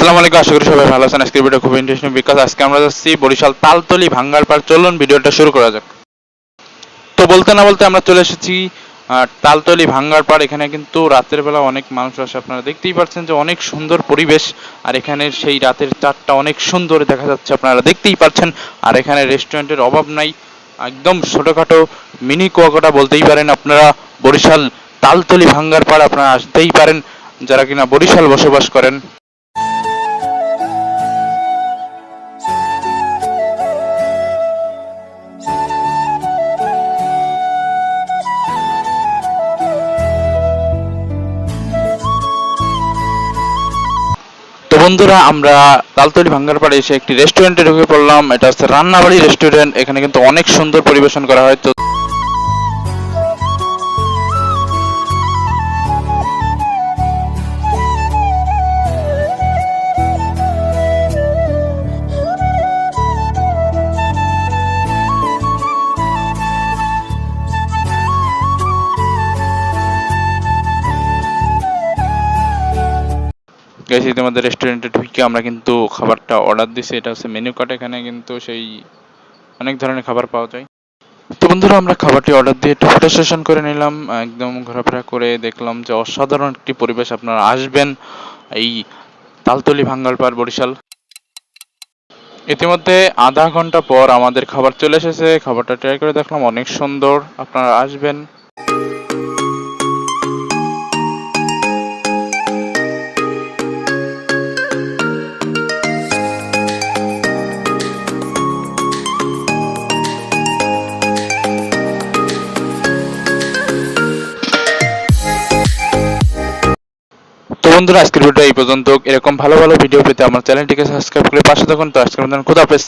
আসসালামু আলাইকুম, আশা করি সবাই ভালো আছেন। আজকের ভিডিও খুব ইন্টারেস্টিং বিকজ আজকে আমরা যাচ্ছি বরিশাল তালতলি ভাঙ্গার পার চলুন ভিডিওটা শুরু করা যাক। তো বলতে না বলতে আমরা চলে এসেছি তালতলি ভাঙ্গার পার এখানে কিন্তু রাতের বেলা অনেক মানুষ আসে, আপনারা দেখতেই পাচ্ছেন যে অনেক সুন্দর পরিবেশ। আর এখানে সেই রাতের চারটা অনেক সুন্দর দেখা যাচ্ছে, আপনারা দেখতেই পাচ্ছেন। আর এখানে রেস্টুরেন্টের অভাব নাই, একদম ছোটখাটো মিনি কুয়াকাটা বলতেই পারেন আপনারা। বরিশাল তালতলি ভাঙ্গার পার আপনারা আসতেই পারেন, যারা কিনা বরিশাল বসবাস করেন। বন্ধুরা, আমরা তালতলি ভাঙ্গার পাড়ে এসে একটি রেস্টুরেন্টে ঢুকে পড়লাম। এটা হচ্ছে রান্নাবাড়ি রেস্টুরেন্ট এখানে কিন্তু অনেক সুন্দর পরিবেশন করা হয়। তো গেছি তোমাদের রেস্টুরেন্টে ঢুকে আমরা কিন্তু খাবারটা অর্ডার দিছি। এটা হচ্ছে মেনু কার্ড এখানে কিন্তু সেই অনেক ধরনের খাবার পাওয়া যায়। তো বন্ধুরা, আমরা খাবারটি অর্ডার দিয়ে একটু ফটো সেশন করে নিলাম। একদম ঘোরাফেরা করে দেখলাম যে অসাধারণ একটি পরিবেশ আপনারা আসবেন এই তালতলি ভাঙ্গালপাড় বরিশাল। ইতিমধ্যে আধা ঘণ্টা পর আমাদের খাবার চলে এসেছে। খাবারটা ট্রাই করে দেখলাম, অনেক সুন্দর। আপনারা আসবেন। বন্ধুরা, আজকের ভিডিও এই পর্যন্ত। এরকম ভালো ভালো ভিডিও পেতে আমার চ্যানেলটিকে সাবস্ক্রাইব করে পাশে থাকুন। তো আজকের মতন খুদাহাফেজ